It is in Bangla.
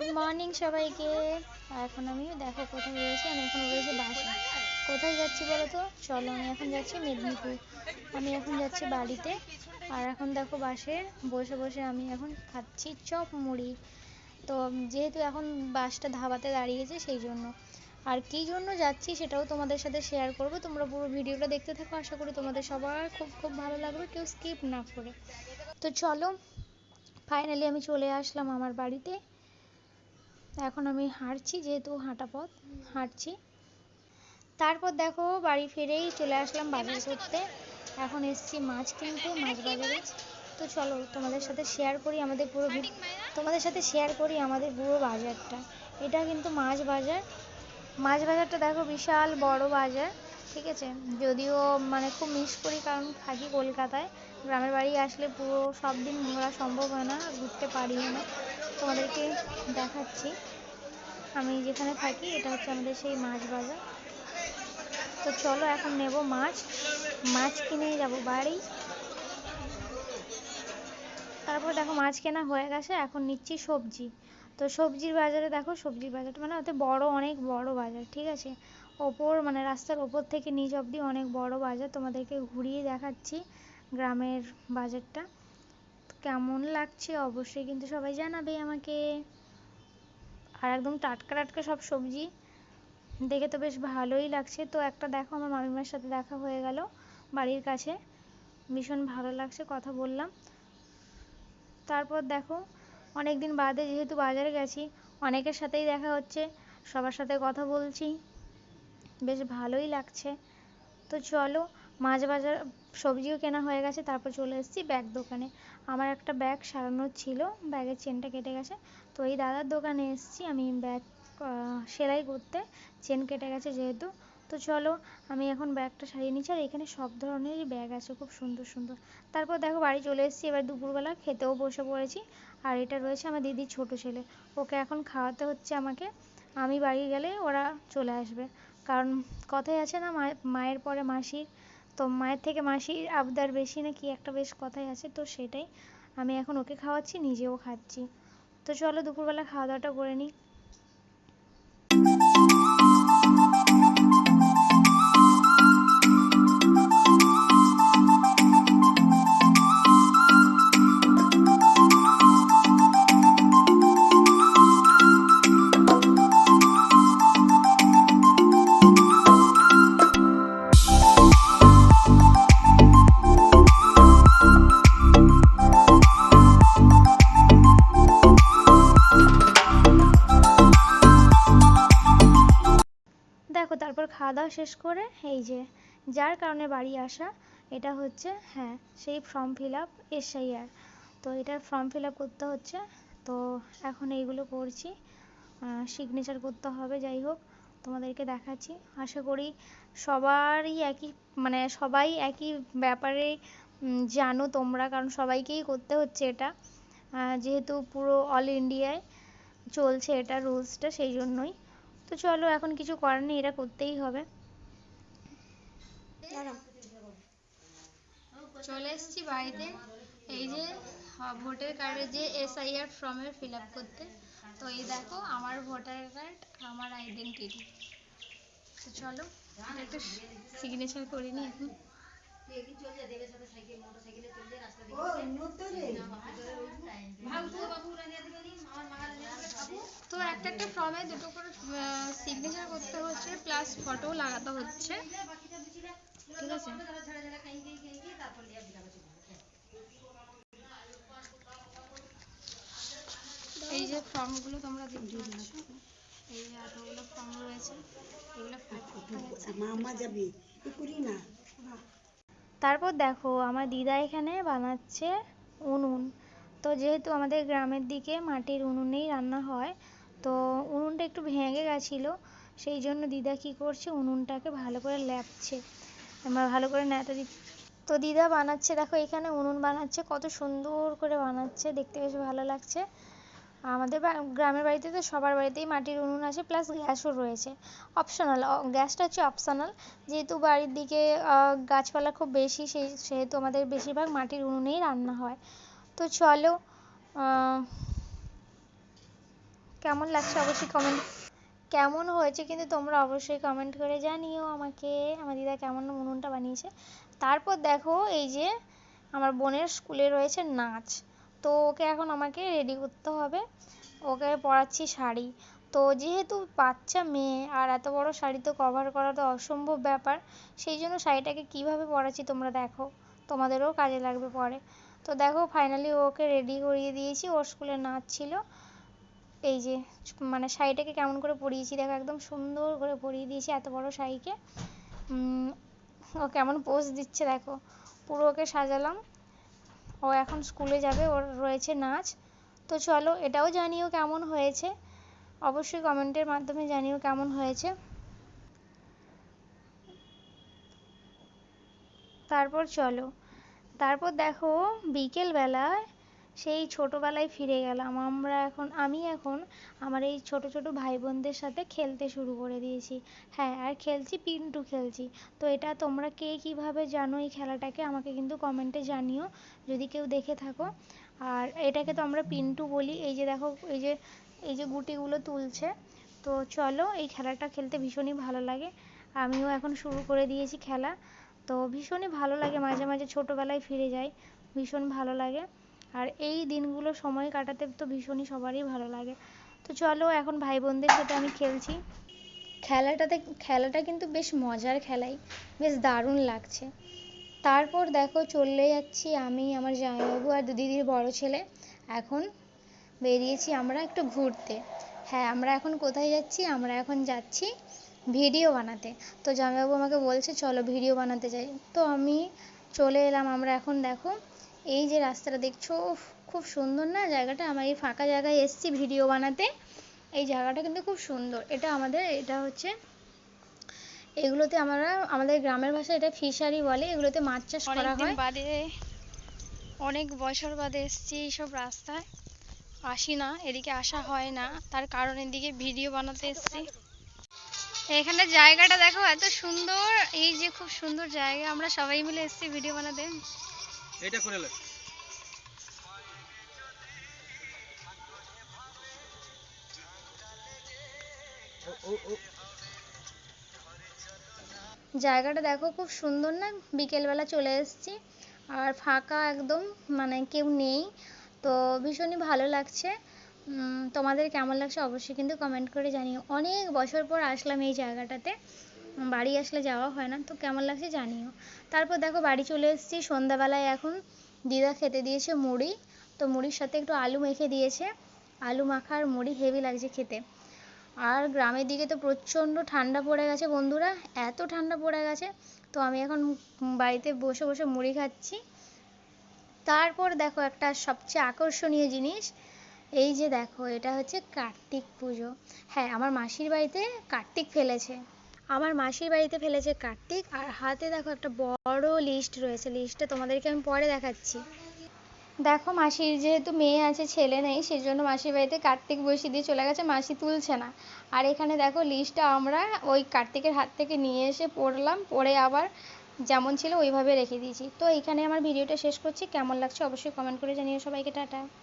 গুড মর্নিং সবাইকে। এখন আমি দেখো কোথায় রয়েছি? আমি এখন রয়েছি বাসে। কোথায় যাচ্ছি বলো তো? চলো, আমি এখন যাচ্ছি মেদিনীপুর। আমি এখন যাচ্ছি বাড়িতে। আর এখন দেখো বাসে বসে বসে আমি এখন খাচ্ছি চপ মুড়ি। তো যেহেতু এখন বাসটা ধাবাতে দাঁড়িয়েছে সেই জন্য। আর কী জন্য যাচ্ছি সেটাও তোমাদের সাথে শেয়ার করব। তোমরা পুরো ভিডিওটা দেখতে থাকো। আশা করি তোমাদের সবার খুব খুব ভালো লাগবে। কেউ স্কিপ না করে। তো চলো ফাইনালি আমি চলে আসলাম আমার বাড়িতে। এখন আমি হাঁটছি, যেহেতু হাঁটা পথ, হাঁটছি। তারপর দেখো বাড়ি ফিরেই চলে আসলাম বাজার করতে। এখন এসছি মাছ কিনতে, মাছ বাজারে। তো চলো তোমাদের সাথে শেয়ার করি আমাদের পুরো তোমাদের সাথে শেয়ার করি আমাদের পুরো বাজারটা। এটা কিন্তু মাছ বাজার। মাছ বাজারটা দেখো বিশাল বড় বাজার, ঠিক আছে? যদিও মানে খুব মিস করি, কারণ থাকি কলকাতায়। গ্রামের বাড়ি আসলে পুরো সব দিন ঘোরা সম্ভব হয় না, ঘুরতে পারিও না। তোমাদেরকে দেখাচ্ছি। আমি যেখানে থাকি, এটা হচ্ছে আমাদের সেই মাছ বাজার। তো চলো এখন নেব মাছ। মাছ কিনে যাব বাড়ি। তারপর দেখো মাছ কেনা হয়ে গেছে, এখন নিচ্ছি সবজি। তো সবজির বাজারে দেখো, সবজির বাজারটা মানে ওতে বড়, অনেক বড় বাজার, ঠিক আছে? ওপর মানে রাস্তার ওপর থেকে নিচ অবধি অনেক বড় বাজার। তোমাদেরকে ঘুরিয়ে দেখাচ্ছি গ্রামের বাজারটা। কেমন লাগছে অবশ্যই কিন্তু সবাই জানাবে আমাকে। আর একদম টাটকা টাটকা সব সবজি, দেখে তো বেশ ভালোই লাগছে। তো একটা দেখো, আমার মামিমার সাথে দেখা হয়ে গেল বাড়ির কাছে। ভীষণ ভালো লাগছে, কথা বললাম। তারপর দেখো অনেক দিন বাদে যেহেতু বাজারে গেছি, অনেকের সাথেই দেখা হচ্ছে, সবার সাথে কথা বলছি। বেশ ভালোই লাগছে। তো চলো মাছ বাজার সবজিও কেনা হয়ে গেছে, তারপর চলে এসেছি ব্যাগ দোকানে। আমার একটা ব্যাগ সারানোর ছিল, ব্যাগের চেনটা কেটে গেছে। তো এই দাদার দোকানে এসেছি আমি ব্যাগ সেলাই করতে চেন কেটে গেছে যেহেতু। তো চলো, আমি এখন ব্যাগটা সারিয়ে নিচ্ছি, আর এখানে সব ধরনেরই ব্যাগ আছে, খুব সুন্দর সুন্দর। তারপর দেখো, বাড়ি চলে এসেছি, এবার দুপুরবেলা খেতেও বসে পড়েছি। আর এটা রয়েছে আমার দিদির ছোট ছেলে, ওকে এখন খাওয়াতে হচ্ছে আমাকে। আমি বাড়ি গেলে ওরা চলে আসবে। কারণ কথাই আছে না মায়ের পরে মাসির। তো মায়ের থেকে মাসির আবদার বেশি না কি একটা বেশ কথাই আছে, তো সেটাই। আমি এখন ওকে খাওয়াচ্ছি, নিজেও খাচ্ছি। তো চলো দুপুরবেলা খাওয়া দাওয়াটা করে নিই। খাওয়া দাওয়া শেষ করে এই যে যার কারণে বাড়ি আসা, এটা হচ্ছে হ্যাঁ সেই ফর্ম ফিল আপ এসআইআর তো এটার ফর্ম ফিল আপ করতে হচ্ছে, তো এখন এইগুলো করছি সিগনেচার করতে হবে, যাই হোক, তোমাদেরকে দেখাচ্ছি। আশা করি সবারই একই মানে সবাই একই ব্যাপারে জানো তোমরা, কারণ সবাইকেই করতে হচ্ছে এটা। যেহেতু পুরো অল ইন্ডিয়ায় চলছে এটা রুলসটা সেই জন্যই। তো চলো, এখন কিছু করার নেই এটা করতেই হবে। চলে এসেছি বাড়িতে। এই যে ভোটার কার্ডে যে এসআইআর ফর্মের ফিল আপ করতে। তো এই দেখো, আমার ভোটার কার্ড, আমার আইডেন্টিটি তো চলো, একটু সিগনেচার করে নিই এখন। তো একটা একটা ফর্মে দুটো করে সিগনেচার করতে হচ্ছে প্লাস ফটো লাগাতে হচ্ছে। ঠিক আছে। এই যে ফর্মগুলো তোমরা দেখতে পাচ্ছ এই যে এতগুলো ফর্ম রয়েছে এগুলো মামা যাবে। না। তারপর দেখো আমার দিদা এখানে বানাচ্ছে উনুন। তো যেহেতু আমাদের গ্রামের দিকে মাটির উনুনেই রান্না হয়, তো উনুনটা একটু ভেঙে গেছিল, সেই জন্য দিদা কী করছে উনুনটাকে ভালো করে ল্যাপছে। ভালো করে ন্যাতা দি তো দিদা বানাচ্ছে, দেখো এখানে উনুন বানাচ্ছে, কত সুন্দর করে বানাচ্ছে, দেখতে বেশ ভালো লাগছে। আমাদের গ্রামের বাড়িতে তো সবার বাড়িতেই মাটির উনুন আছে প্লাস গ্যাসও রয়েছে। অপশনাল গ্যাসটা হচ্ছে অপশনাল যেহেতু বাড়ির দিকে গাছপালা খুব বেশি সেই সেহেতু আমাদের বেশিরভাগ মাটির উনুনেই রান্না হয়। তো চলো কেমন লাগছে অবশ্যই কমেন্ট কেমন হয়েছে কিন্তু তোমরা অবশ্যই কমেন্ট করে জানিও আমাকে। আমার দিদা কেমন উনুনটা বানিয়েছে। তারপর দেখো এই যে, আমার বোনের স্কুলে রয়েছে নাচ। তো ওকে এখন আমাকে রেডি করতে হবে। ওকে পরাচ্ছি শাড়ি। তো যেহেতু বাচ্চা মেয়ে, আর এত বড় শাড়ি তো কভার করা তো অসম্ভব ব্যাপার, সেই জন্য শাড়িটাকে কীভাবে পরাচ্ছি তোমরা দেখো। তোমাদেরও কাজে লাগবে পরে। তো দেখো ফাইনালি ওকে রেডি করিয়ে দিয়েছি। ওর স্কুলে নাচ ছিল। এই যে মানে শাড়িটাকে কেমন করে পরিয়েছি দেখো, একদম সুন্দর করে পরিয়ে দিয়েছি এত বড় শাড়িকে। ও কেমন পোজ দিচ্ছে দেখো। পুরো ওকে সাজালাম। ও এখন স্কুলে যাবে, ওর রয়েছে নাচ। তো চলো, এটাও জানিও কেমন হয়েছে। অবশ্যই কমেন্টের মাধ্যমে জানিও কেমন হয়েছে। তারপর চলো, তারপর দেখো বিকেলবেলায় সেই ছোটোবেলায় ফিরে গেলাম। আমরা এখন, আমি এখন আমার এই ছোট ছোট ভাই বোনদের সাথে খেলতে শুরু করে দিয়েছি। হ্যাঁ আর খেলছি, পিন্টু খেলছি। তো এটা তোমরা কে কীভাবে জানো এই খেলাটাকে আমাকে কিন্তু কমেন্টে জানিও, যদি কেউ দেখে থাকো। আর এটাকে তো আমরা পিন্টু বলি। এই যে দেখো, এই যে এই যে গুটিগুলো তুলছে। তো চলো, এই খেলাটা খেলতে ভীষণই ভালো লাগে। আমিও এখন শুরু করে দিয়েছি খেলা। তো ভীষণই ভালো লাগে, মাঝে মাঝে ছোটোবেলায় ফিরে যাই। ভীষণ ভালো লাগে। আর এই দিনগুলো সময় কাটাতে তো ভীষণই সবারই ভালো লাগে। তো চলো এখন ভাই বোনদের সাথে আমি খেলছি। খেলাটাতে, খেলাটা কিন্তু বেশ মজার খেলাই, বেশ দারুণ লাগছে। তারপর দেখো চলে যাচ্ছি আমি, আমার জামাইবাবু আর দিদির বড় ছেলে। এখন বেরিয়েছি আমরা একটু ঘুরতে। হ্যাঁ আমরা এখন কোথায় যাচ্ছি? আমরা এখন যাচ্ছি ভিডিও বানাতে। তো জামাইবাবু আমাকে বলছে, চলো ভিডিও বানাতে যাই। তো আমি চলে এলাম, আমরা এখন দেখো এই যে রাস্তাটা দেখছ খুব সুন্দর না? জায়গাটা আমার এই ফাঁকা জায়গায় এসছি ভিডিও বানাতে। এই জায়গাটা কিন্তু খুব সুন্দর। এটা আমাদের এটা হচ্ছে এগুলোতে আমরা আমাদের গ্রামের ভাষায় এটা ফিশারি বলে। এগুলোতে মাছ চাষ করা হয়। বাদে অনেক বছর বাদে এসছি এইসব রাস্তায়। আসি না এদিকে আসা হয় না। তার কারণ এদিকে ভিডিও বানাতে এসছি। এখানে জায়গাটা দেখো এত সুন্দর। এই যে খুব সুন্দর জায়গা। আমরা সবাই মিলে এসছি ভিডিও বানাতে। এটা করে জায়গাটা দেখো খুব সুন্দর না? বিকেলবেলা চলে এসেছি। আর ফাঁকা একদম মানে কেউ নেই। তো ভীষণই ভালো লাগছে। তোমাদের কেমন লাগছে অবশ্যই কিন্তু কমেন্ট করে জানিও। অনেক বছর পর আসলাম এই জায়গাটাতে। বাড়ি আসলে যাওয়া হয় না, তো কেমন লাগছে জানিও। তারপর দেখো বাড়ি চলে এসেছি, সন্ধ্যাবেলায় এখন দিদা খেতে দিয়েছে মুড়ি, তো মুড়ির সাথে একটু আলু মেখে দিয়েছে। আলু মাখা আর মুড়ি হেভি লাগছে খেতে। আর গ্রামের দিকে তো প্রচণ্ড ঠান্ডা পড়ে গেছে বন্ধুরা, এত ঠান্ডা পড়ে গেছে, তো আমি এখন বাড়িতে বসে বসে মুড়ি খাচ্ছি। তারপর দেখো একটা সবচেয়ে আকর্ষণীয় জিনিস, এই যে দেখো এটা হচ্ছে কার্তিক পুজো। হ্যাঁ আমার মাসির বাড়িতে কার্তিক ফেলেছে। আমার মাসির বাড়িতে ফেলেছে কার্তিক, আর হাতে দেখো একটা বড় লিস্ট রয়েছে। লিস্টটা তোমাদেরকে আমি পরে দেখাচ্ছি। দেখো মাসির যেহেতু মেয়ে আছে, ছেলে নেই সেই জন্য মাসির বাড়িতে কার্তিক বসিয়ে দিয়ে চলে গেছে, মাসি তুলছে না। আর এখানে দেখো লিস্টটা আমরা ওই কার্তিকের হাত থেকে নিয়ে এসে পড়লাম, পড়ে আবার যেমন ছিল ওইভাবে রেখে দিয়েছি। তো এইখানে আমার ভিডিওটা শেষ করছি। কেমন লাগছে অবশ্যই কমেন্ট করে জানিও সবাইকে, টাটা।